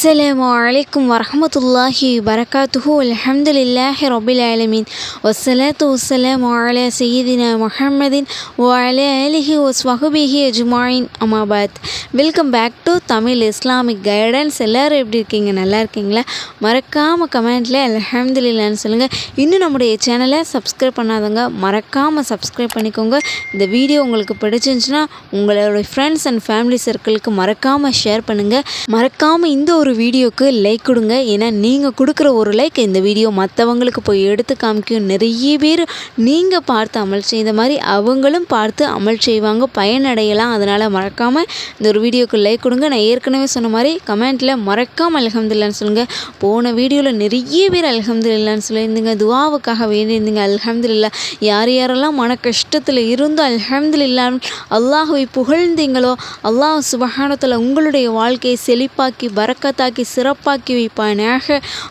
அஸ்ஸலாம் வலைக்கும் வரமத்துல்லாஹி வரகாத்துஹு அலமதுல்லாஹி ரபில் ஆலமீன் வசலாத்து வசலாம் அல சையீதினா முஹம்மதின் வல அலிஹி ஒஸ்வஹபிஹி அஜுமாயின் அமாபாத் welcome back to Tamil Islamic guidance எல்லோரும் எப்படி இருக்கீங்க? நல்லா இருக்கீங்களா? மறக்காமல் கமெண்ட்டில் அலமதுல்லான்னு சொல்லுங்கள் இன்னும் நம்முடைய சேனலை சப்ஸ்கிரைப் பண்ணாதவங்க மறக்காமல் சப்ஸ்கிரைப் பண்ணிக்கோங்க. இந்த வீடியோ உங்களுக்கு பிடிச்சிருந்துச்சுன்னா உங்களோட ஃப்ரெண்ட்ஸ் அண்ட் ஃபேமிலி சர்க்கிளுக்கு மறக்காமல் ஷேர் பண்ணுங்கள் மறக்காமல் இந்த ஒரு ஒரு வீடியோக்கு லைக் கொடுங்க. ஏன்னா நீங்கள் கொடுக்குற ஒரு லைக் இந்த வீடியோ மற்றவங்களுக்கு போய் எடுத்து காமிக்கும். நிறைய பேர் நீங்கள் பார்த்து அமல் செய்த மாதிரி அவங்களும் பார்த்து அமல் செய்வாங்க பயனடையலாம். அதனால் மறக்காமல் இந்த ஒரு வீடியோக்கு லைக் கொடுங்க. நான் ஏற்கனவே சொன்ன மாதிரி கமெண்ட்டில் மறக்காமல் அலகம்துல்லான்னு சொல்லுங்கள் போன வீடியோவில் நிறைய பேர் அலகம்துல்லான்னு சொல்லியிருந்தீங்க. துவாவுக்காக வேண்டியிருந்தீங்க. அலகம்துல்லா யார் யாரெல்லாம் மன கஷ்டத்தில் இருந்தோ அல்ஹம்துலில்லான் அல்லாஹுவை புகழ்ந்தீங்களோ அல்லாஹ் சுபஹானத்தில் உங்களுடைய வாழ்க்கையை செழிப்பாக்கி தாக்கி சிறப்பாக்கி வைப்பானாக.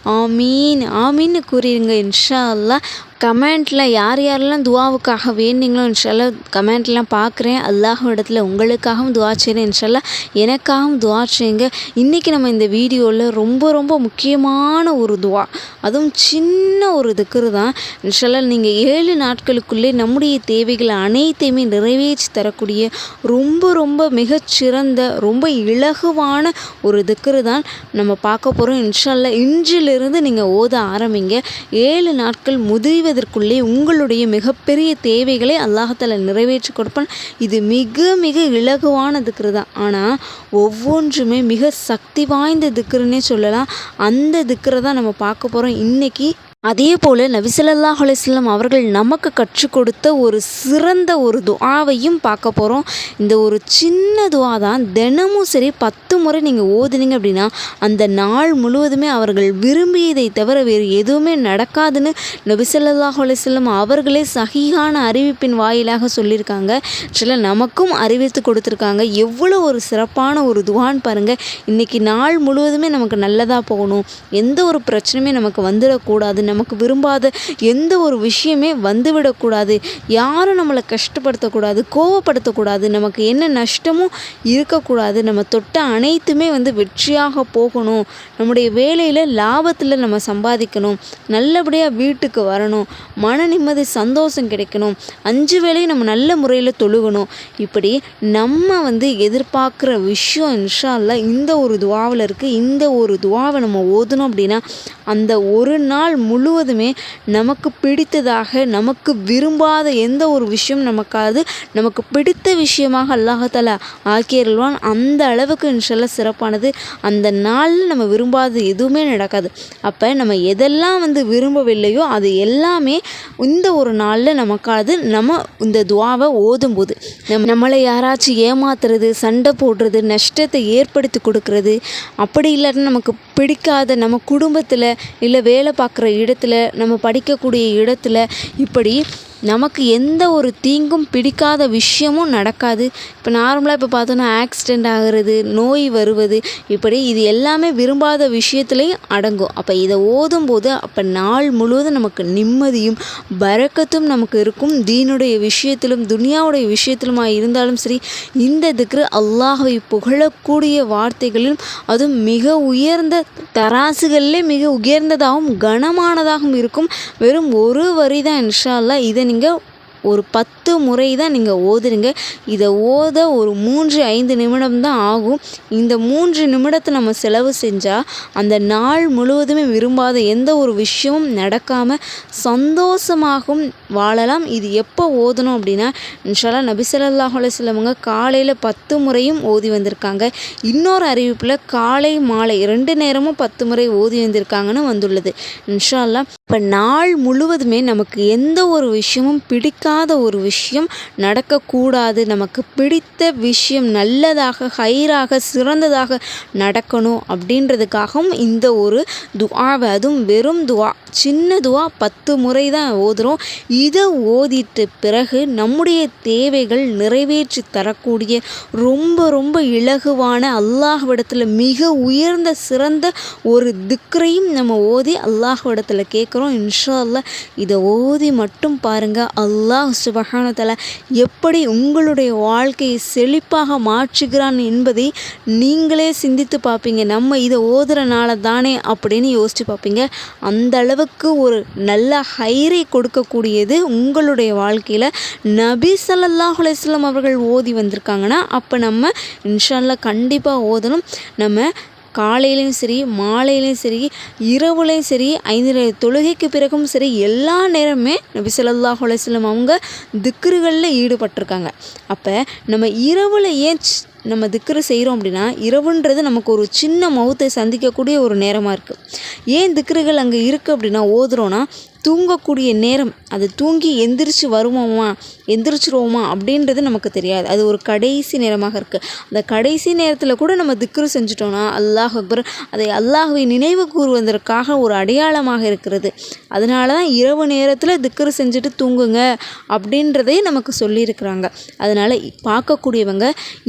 ஆமீன். ஆமீன்னு கூறிடுங்க இன்ஷா அல்லாஹ். கமெண்ட்டில் யார் யாரெல்லாம் துவாவுக்காக வேண்டிங்களோ இன்ஷால்லா கமெண்ட்லாம் பார்க்குறேன். அல்லாஹ் இடத்துல உங்களுக்காகவும் துவா செய்கிறேன் இன்ஷால்லா எனக்காகவும் துவா செய்யுங்க. இன்றைக்கி நம்ம இந்த வீடியோவில் ரொம்ப ரொம்ப முக்கியமான ஒரு துவா. அதுவும் சின்ன ஒரு திக்ரு தான். இன்ஷால்லா நீங்கள் ஏழு நாட்களுக்குள்ளே நம்முடைய தேவைகளை அனைத்தையுமே நிறைவேற்றி தரக்கூடிய ரொம்ப ரொம்ப மிகச்சிறந்த ரொம்ப இலகுவான ஒரு திக்ரு தான் நம்ம பார்க்க போகிறோம் இன்ஷால்லா இன்றிலிருந்து நீங்கள் ஓத ஆரம்பிங்க. ஏழு நாட்கள் முதிர்வு செய்வதற்குள்ளே உங்களுடைய மிகப்பெரிய தேவைகளை அல்லாஹத்தில் நிறைவேற்றி கொடுப்பான். இது மிக மிக இலகுவான திக்ரு தான் ஆனால் ஒவ்வொன்றுமே மிக சக்தி வாய்ந்த திக்ருன்னே சொல்லலாம். அந்த திக்ரை தான் நம்ம பார்க்க போகிறோம் இன்றைக்கி அதே போல் நபிசல்லாஹ் அலிஸ்லாம் அவர்கள் நமக்கு கற்றுக் கொடுத்த ஒரு சிறந்த ஒரு துவாவையும் பார்க்க போகிறோம் இந்த ஒரு சின்ன துவா தான் தினமும் சரி பத்து முறை நீங்கள் ஓதுனீங்க அப்படின்னா அந்த நாள் முழுவதுமே அவர்கள் விரும்பியதை தவிர வேறு எதுவுமே நடக்காதுன்னு நபிசல்லாஹ் அலிஸ்லாம் அவர்களே சகியான அறிவிப்பின் வாயிலாக சொல்லியிருக்காங்க. சில நமக்கும் அறிவித்து கொடுத்துருக்காங்க. எவ்வளோ ஒரு சிறப்பான ஒரு துவான்னு பாருங்கள் இன்றைக்கி நாள் முழுவதுமே நமக்கு நல்லதாக போகணும். எந்த ஒரு பிரச்சனையுமே நமக்கு வந்துடக்கூடாதுன்னு நமக்கு விரும்பாத எந்த ஒரு விஷயமே வந்துவிடக்கூடாது. யாரும் நம்மளை கஷ்டப்படுத்தக்கூடாது கோவப்படுத்தக்கூடாது நமக்கு என்ன நஷ்டமும் இருக்கக்கூடாது. நம்ம தொட்ட அனைத்துமே வந்து வெற்றியாக போகணும். நம்முடைய வேலையில் லாபத்தில் நம்ம சம்பாதிக்கணும். நல்லபடியாக வீட்டுக்கு வரணும். மன நிம்மதி சந்தோஷம் கிடைக்கணும். அஞ்சு வேலையும் நம்ம நல்ல முறையில் தொழுகணும். இப்படி நம்ம வந்து எதிர்பார்க்குற விஷயம் இன்ஷால்ல இந்த ஒரு துவாவில் இருக்குது இந்த ஒரு துவாவை நம்ம ஓதணும் அப்படின்னா அந்த ஒரு நாள் முழுவதுமே நமக்கு பிடித்ததாக நமக்கு விரும்பாத எந்த ஒரு விஷயம் நமக்காது நமக்கு பிடித்த விஷயமாக அல்லாஹால ஆக்கியருள்வான். அந்த அளவுக்கு இன்ஷல்ல சிறப்பானது. அந்த நாளில் நம்ம விரும்பாதது எதுவுமே நடக்காது. அப்போ நம்ம எதெல்லாம் வந்து விரும்பவில்லையோ அது எல்லாமே இந்த ஒரு நாளில் நமக்காது நம்ம இந்த துவாவை ஓதும்போது. நம் நம்மளை யாராச்சும் ஏமாத்துறது சண்டை போடுறது நஷ்டத்தை ஏற்படுத்தி கொடுக்கறது அப்படி இல்லாட்டினா நமக்கு பிடிக்காத நம்ம குடும்பத்தில் இல்லை வேலை பார்க்குற இடத்துல நம்ம படிக்கக்கூடிய இடத்துல இப்படி நமக்கு எந்த ஒரு தீங்கும் பிடிக்காத விஷயமும் நடக்காது. இப்போ நார்மலாக இப்போ பார்த்தோன்னா ஆக்சிடெண்ட் ஆகிறது நோய் வருவது இப்படி இது எல்லாமே விரும்பாத விஷயத்துலேயும் அடங்கும். அப்போ இதை ஓதும்போது அப்போ நாள் முழுவதும் நமக்கு நிம்மதியும் பறக்கத்தும் நமக்கு இருக்கும். தீனுடைய விஷயத்திலும் துனியாவுடைய விஷயத்திலுமா இருந்தாலும் சரி இந்த திக்ரு அல்லாஹை புகழக்கூடிய வார்த்தைகளிலும் அதுவும் மிக உயர்ந்த தராசுகளிலே மிக உயர்ந்ததாகவும் கனமானதாகவும் இருக்கும். வெறும் ஒரு வரி தான் இன்ஷா அல்லா இதை நீங்கள் ஒரு பத்து முறை தான் நீங்கள் ஓதுறீங்க. இதை ஓத ஒரு மூன்று ஐந்து நிமிடம் தான் ஆகும். இந்த மூன்று நிமிடத்தை நம்ம செலவு செஞ்சால் அந்த நாள் முழுவதுமே விரும்பாத எந்த ஒரு விஷயமும் நடக்காமல் சந்தோஷமாகவும் வாழலாம். இது எப்போ ஓதணும் அப்படின்னா இன்ஷால்லா நபிசல்லாஹ் அலுவலவங்க காலையில் பத்து முறையும் ஓதி வந்திருக்காங்க. இன்னொரு அறிவிப்பில் காலை மாலை ரெண்டு நேரமும் பத்து முறை ஓதி வந்திருக்காங்கன்னு வந்துள்ளது. இன்ஷால்லா இப்போ நாள் முழுவதுமே நமக்கு எந்த ஒரு விஷயமும் பிடிக்காத ஒரு விஷயம் நடக்கக்கூடாது. நமக்கு பிடித்த விஷயம் நல்லதாக ஹைராக சிறந்ததாக நடக்கணும் அப்படின்றதுக்காகவும் இந்த ஒரு துவாவை அதுவும் வெறும் துவா சின்ன துவா பத்து முறை தான் ஓதுகிறோம் இதை ஓதிட்டு பிறகு நம்முடைய தேவைகள் நிறைவேற்றி தரக்கூடிய ரொம்ப ரொம்ப இலகுவான அல்லாஹ்விடத்தில் மிக உயர்ந்த சிறந்த ஒரு திக்ரையும் நம்ம ஓதி அல்லாஹ்விடத்தில் கேட்குறோம். இருக்கிறோம் இன்ஷா அல்லாஹ் இதை ஓதி மட்டும் பாருங்கள் அல்லாஹ் சுபஹான எப்படி உங்களுடைய வாழ்க்கையை செழிப்பாக மாற்றுகிறான் என்பதை நீங்களே சிந்தித்து பார்ப்பீங்க. நம்ம இதை ஓதுறனால தானே அப்படின்னு யோசித்து பார்ப்பீங்க. அந்த அளவுக்கு ஒரு நல்ல ஹைரை கொடுக்கக்கூடியது உங்களுடைய வாழ்க்கையில். நபி ஸல்லல்லாஹு அலைஹி அவர்கள் ஓதி வந்திருக்காங்கன்னா அப்போ நம்ம இன்ஷால்லா கண்டிப்பாக ஓதணும். நம்ம காலையிலையும் சரி மாலையிலையும் சரி இரவுலையும் சரி ஐந்து தொழுகைக்கு பிறகும் சரி எல்லா நேரமே நபி ஸல்லல்லாஹு அலைஹி அவங்க திக்ருகளில் ஈடுபட்டிருக்காங்க. அப்போ நம்ம இரவில் ஏன் நம்ம திக்ரு செய்கிறோம் அப்படின்னா இரவுன்றது நமக்கு ஒரு சின்ன மௌத்தை சந்திக்கக்கூடிய ஒரு நேரமாக இருக்குது ஏன் திக்ருகள் அங்கே இருக்குது அப்படின்னா ஓதுறோன்னா தூங்கக்கூடிய நேரம் அது தூங்கி எந்திரிச்சு வருவோமா எந்திரிச்சிருவோமா அப்படின்றது நமக்கு தெரியாது. அது ஒரு கடைசி நேரமாக இருக்குது அந்த கடைசி நேரத்தில் கூட நம்ம திக்ரு செஞ்சுட்டோன்னா அல்லாஹ் அக்பர் அதை அல்லாஹுவை நினைவு கூறுவதற்காக ஒரு அடையாளமாக இருக்கிறது. அதனால தான் இரவு நேரத்தில் திக்ரு செஞ்சுட்டு தூங்குங்க அப்படின்றதே நமக்கு சொல்லியிருக்கிறாங்க. அதனால் பார்க்கக்கூடியவங்க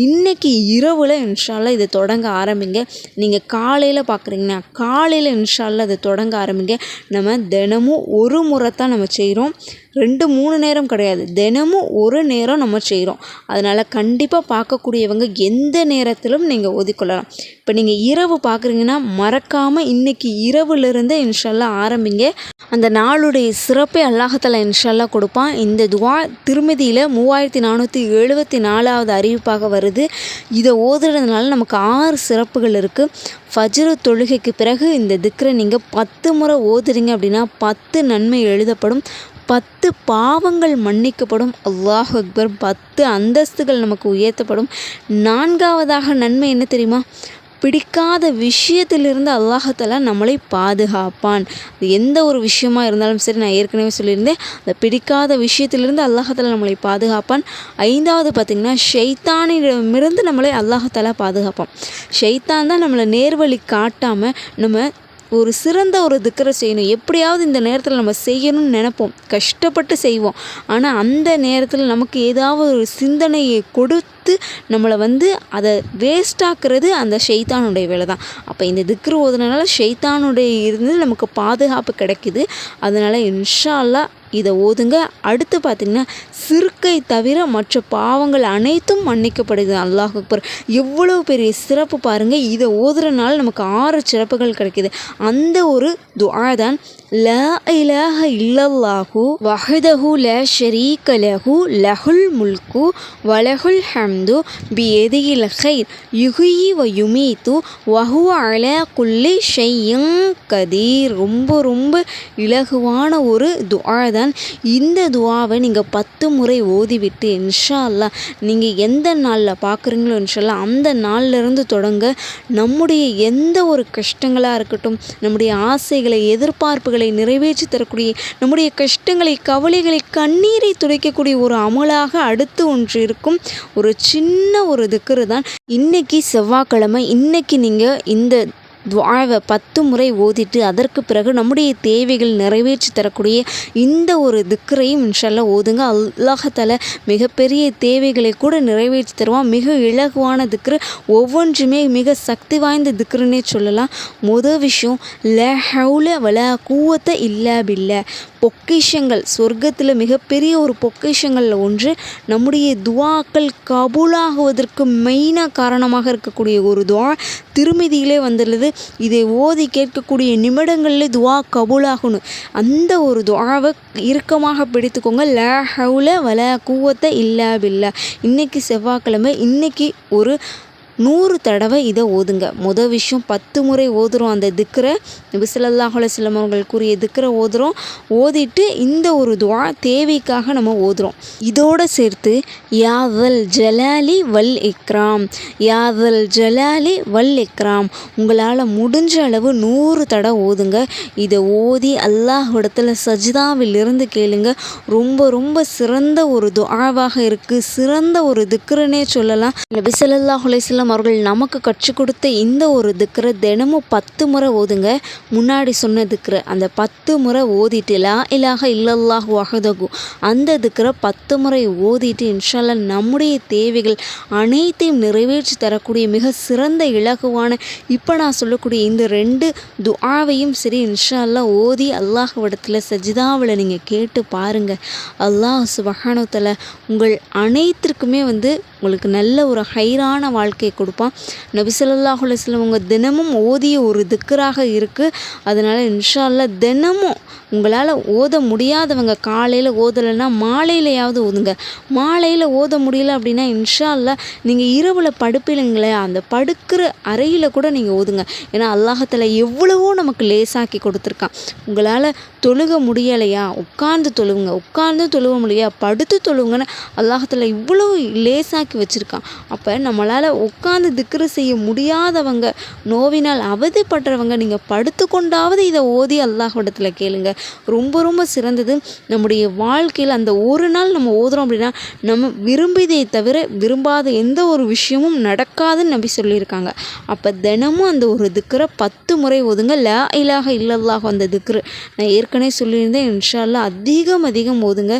இன்றைக்கி இரவில் இன்ஷால்லாம் இதை தொடங்க ஆரம்பிங்க. நீங்கள் காலையில் பார்க்குறீங்கன்னா காலையில் இன்ஷால்லாம் இதை தொடங்க ஆரம்பிங்க. நம்ம தினமும் ஒரு முறை தான் நம்ம செய்கிறோம். ரெண்டு மூணு நேரம் கிடையாது. தினமும் ஒரு நேரம் நம்ம செய்கிறோம் அதனால் கண்டிப்பாக பார்க்கக்கூடியவங்க எந்த நேரத்திலும் நீங்கள் ஒதுக்கொள்ளலாம். இப்போ நீங்கள் இரவு பார்க்குறீங்கன்னா மறக்காமல் இன்னைக்கு இரவுலேருந்தே இன்ஷால்லா ஆரம்பிங்க. அந்த நாளுடைய சிறப்பை அல்லாஹத்தில் இன்ஷால்லா கொடுப்பான். இந்த துவா திருமதியில் மூவாயிரத்தி நானூற்றி எழுபத்தி நாலாவது அறிவிப்பாக வருது. இதை ஓதுறதுனால நமக்கு ஆறு சிறப்புகள் இருக்குது ஃபஜ்ரு தொழுகைக்கு பிறகு இந்த திக்ரை நீங்கள் பத்து முறை ஓதுறீங்க அப்படின்னா பத்து நன்மை எழுதப்படும். பத்து பாவங்கள் மன்னிக்கப்படும். அல்லாஹ் அக்பர். பத்து அந்தஸ்துகள் நமக்கு உயர்த்தப்படும். நான்காவதாக நன்மை என்ன தெரியுமா? பிடிக்காத விஷயத்திலிருந்து அல்லாஹத்தாலா நம்மளை பாதுகாப்பான். அது எந்த ஒரு விஷயமா இருந்தாலும் சரி நான் ஏற்கனவே சொல்லியிருந்தேன். அந்த பிடிக்காத விஷயத்திலிருந்து அல்லாஹத்தாலா நம்மளை பாதுகாப்பான். ஐந்தாவது பார்த்திங்கன்னா ஷைத்தானிடமிருந்து நம்மளை அல்லாஹத்தாலா பாதுகாப்பான். ஷைத்தான் தான் நம்மளை நேர்வழி காட்டாமல் நம்ம ஒரு சிறந்த ஒரு திக்கரை செய்யணும். எப்படியாவது இந்த நேரத்தில் நம்ம செய்யணும்னு நினைப்போம். கஷ்டப்பட்டு செய்வோம். ஆனால் அந்த நேரத்தில் நமக்கு ஏதாவது ஒரு சிந்தனையை கொடுத்து நம்மளை வந்து அதை வேஸ்டாக்குறது அந்த ஷெய்தானுடைய வேலை தான் அப்போ இந்த திக்ரு ஓதுனால ஷைத்தானுடைய இருந்து நமக்கு பாதுகாப்பு கிடைக்குது. அதனால் இன்ஷால்லா இதை ஓதுங்க. அடுத்து பார்த்திங்கன்னா சிறுக்கை தவிர மற்ற பாவங்கள் அனைத்தும் மன்னிக்கப்படுது அல்லாஹ் அக்பர். எவ்வளோ பெரிய சிறப்பு பாருங்கள் இதை ஓதுறனால நமக்கு ஆறு சிறப்புகள் கிடைக்குது. அந்த ஒரு துஆ தான் லா இலாஹ இல்லல்லாஹு வஹதஹு ல ஷரீக லஹு லஹுல் முல்கு வலஹுல் ஹம்து பியதியில் ஹைர் யுஹியி வ யுமீத்து வஹுவ அல குல்லி ஷெய்யங் கதீர். ரொம்ப ரொம்ப இலகுவான ஒரு துஆ தான். இந்த துவாவை நீங்கள் பத்து முறை ஓதிவிட்டு இன்ஷா அல்லாஹ் நீங்கள் எந்த நாளில் பார்க்குறீங்களோ இன்ஷால்லா அந்த நாள்லேருந்து தொடங்க நம்முடைய எந்த ஒரு கஷ்டங்களாக இருக்கட்டும் நம்முடைய ஆசைகளை எதிர்பார்ப்புகளை நிறைவேற்றி தரக்கூடிய நம்முடைய கஷ்டங்களை கவலைகளை கண்ணீரை துடைக்கக்கூடிய ஒரு அமலாக அடுத்து ஒன்று இருக்கும். ஒரு சின்ன ஒரு திக்கரு தான். இன்றைக்கி செவ்வாய்க்கிழமை இன்றைக்கி நீங்கள் இந்த துவாவை பத்து முறை ஓதிட்டு அதற்கு பிறகு நம்முடைய தேவைகள் நிறைவேற்றி தரக்கூடிய இந்த ஒரு திக்கரையும் இன்ஷால்லா ஓதுங்க. அல்லாஹத்தால மிகப்பெரிய தேவைகளை கூட நிறைவேற்றி தருவான். மிக இலகுவான திக்ரு ஒவ்வொன்றுமே மிக சக்தி வாய்ந்த திக்ருன்னே சொல்லலாம். முதல் விஷயம் ல ஹவுல வல கூவத்தை இல்லா பில்ல. பொக்கிஷங்கள். சொர்க்கத்தில் மிகப்பெரிய ஒரு பொக்கிஷங்களில் ஒன்று நம்முடைய துவாக்கள் கபூலாகுவதற்கு மெயினாக காரணமாக இருக்கக்கூடிய ஒரு துவா திருமதியிலே வந்துள்ளது. இதை ஓதி கேட்கக்கூடிய நிமிடங்களில் துவா கபூலாகணும். அந்த ஒரு துவாவை இறுக்கமாக பிடித்துக்கோங்க. ல ஹவுல வல கூவத்தை இல்லா பில்லா. செவ்வாய்க்கிழமை இன்றைக்கி ஒரு நூறு தடவை இதை ஓதுங்க. முத விஷயம் பத்து முறை ஓதுறோம். அந்த திக்கரை விசிலல்லாஹல அலுவலம் கூறிய திக்கரை ஓதுறோம். ஓதிட்டு இந்த ஒரு துவா தேவைக்காக நம்ம ஓதுறோம். இதோட சேர்த்து யாவல் ஜலாலி வல் இக்ராம் யாவல் ஜலாலி வல் இக்ராம். உங்களால் முடிஞ்ச அளவு நூறு தடவை ஓதுங்க. இதை ஓதி அல்லாஹ்விடத்தில் சஜிதாவில் இருந்து கேளுங்க. ரொம்ப ரொம்ப சிறந்த ஒரு துஆவாக இருக்குது சிறந்த ஒரு திக்கரனே சொல்லலாம். நபி சிலம் அலைஹி அவர்கள். நமக்கு கற்றுக் கொடுத்த இந்த ஒரு திக்கரை தினமும் பத்து முறை ஓதுங்க. முன்னாடி சொன்ன திக்கரை அந்த பத்து முறை ஓதிட்டு லா இலாஹ இல்லல்லாஹ் வகதகு அந்த திக்கரை பத்து முறை ஓதிட்டு இன்ஷால்லா நம்முடைய தேவைகள் அனைத்தையும் நிறைவேற்றி தரக்கூடிய மிக சிறந்த இலகுவான இப்போ நான் சொல்லக்கூடிய இந்த ரெண்டு துஆவையும் சரி இன்ஷா அல்லாஹ் இடத்துல சஜிதாவில் நீங்கள் கேட்டு பாருங்கள் அல்லாஹ் சுபஹானத்தில் உங்கள் அனைத்திற்குமே வந்து உங்களுக்கு நல்ல ஒரு ஹைரான வாழ்க்கையை கொடுப்பான். நபி உங்கள் தினமும் ஓதிய ஒரு திக்கராக இருக்குது அதனால் இன்ஷால்ல தினமும் உங்களால் ஓத முடியாதவங்க காலையில் ஓதலைன்னா மாலையிலையாவது ஓதுங்க. மாலையில் ஓத முடியல அப்படின்னா இன்ஷால்ல நீங்கள் இரவில் படுப்பில்லைங்களே அந்த படுக்கிற அறையில் கூட நீங்கள் ஓதுங்க. ஏன்னா அல்லாஹத்தில் எவ்வளவோ நமக்கு லேசாக்கி கொடுத்துருக்கான். உங்களால் தொழுக முடியலையா? உட்கார்ந்து தொழுவுங்க. உட்கார்ந்து தொழுவ முடியா படுத்து தொழுவுங்கன்னு அல்லாஹத்தில் இவ்வளோ லேசாக்கி வச்சுருக்கான். அப்போ நம்மளால் உட்கார்ந்து திக்ரு செய்ய முடியாதவங்க நோவினால் அவதிப்படுறவங்க நீங்கள் படுத்துக்கொண்டாவது இதை ஓதி அல்லாஹிடத்தில் கேளுங்க. ரொம்ப ரொம்ப சிறந்தது. நம்முடைய வாழ்க்கையில் அந்த ஒரு நாள் நம்ம ஓதுறோம் அப்படின்னா நம்ம விரும்பியதை தவிர விரும்பாத எந்த ஒரு விஷயமும் நடக்காதுன்னு நம்பி சொல்லியிருக்காங்க. அப்போ தினமும் அந்த ஒரு திக்கரை பத்து முறை ஓதுங்க. ல இலாஹ இல்லல்லாக அந்த திக்ரு. நான் ஏற்கனவே சொல்லியிருந்தேன் இன்ஷால்லா அதிகம் அதிகம் ஓதுங்க.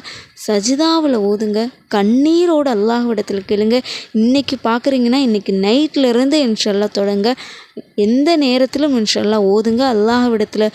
சஜிதாவில் ஓதுங்க கண்ணீரோட அல்லாஹ்விடத்தில் கேளுங்க. இன்றைக்கி பார்க்குறீங்கன்னா இன்றைக்கி நைட்லேருந்து இன்ஷல்லா தொடங்க. எந்த நேரத்திலும் இன்ஷல்லா ஓதுங்க. அல்லாஹ்விடத்தில்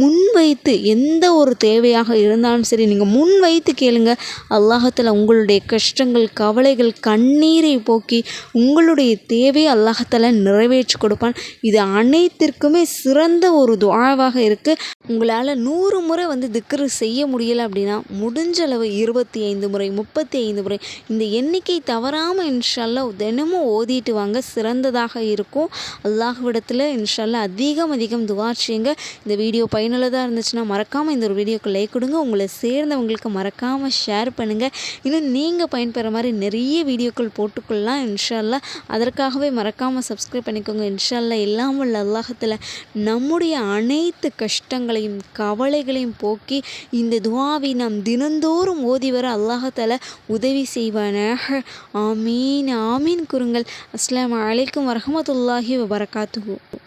முன் வைத்து எந்த ஒரு தேவையாக இருந்தாலும் சரி நீங்கள் முன் வைத்து கேளுங்க. அல்லாஹத்தில் உங்களுடைய கஷ்டங்கள் கவலைகள் கண்ணீரை போக்கி உங்களுடைய தேவையை அல்லாஹத்தில் நிறைவேற்றி கொடுப்பான். இது அனைத்திற்குமே சிறந்த ஒரு துவாவாக இருக்குது உங்களால் நூறு முறை வந்து திக்ரு செய்ய முடியலை அப்படின்னா முடிஞ்ச அளவு இருபத்தி ஐந்து முறை முப்பத்தி ஐந்து முறை இந்த எண்ணிக்கை தவறாமல் இன்ஷல்லா தினமும் ஓதிட்டு வாங்க. சிறந்ததாக இருக்கும். அல்லாஹ் விடத்தில் இன்ஷால்லா அதிகம் அதிகம் துவா செய்யுங்க. இந்த வீடியோ பயனுள்ளதாக இருந்துச்சுன்னா மறக்காமல் இந்த ஒரு வீடியோக்கு லைக் கொடுங்க. உங்களை சேர்ந்தவங்களுக்கு மறக்காமல் ஷேர் பண்ணுங்கள் இன்னும் நீங்கள் பயன்பெற மாதிரி நிறைய வீடியோக்கள் போட்டுக்கொள்ளலாம் இன்ஷால்லா அதற்காகவே மறக்காமல் சப்ஸ்கிரைப் பண்ணிக்கோங்க. இன்ஷால்லா இல்லாமல் அல்லாஹத்தில் நம்முடைய அனைத்து கஷ்டங்களையும் கவலைகளையும் போக்கி இந்த துவாவை நாம் தினந்தோறும் ஓதி வர அல்லாஹால உதவி செய்வானாக. ஆமீன் ஆமீன் குறுங்கள். அஸ்லாம் அலைக்கும் வரஹமத்துல்லாஹி to walk.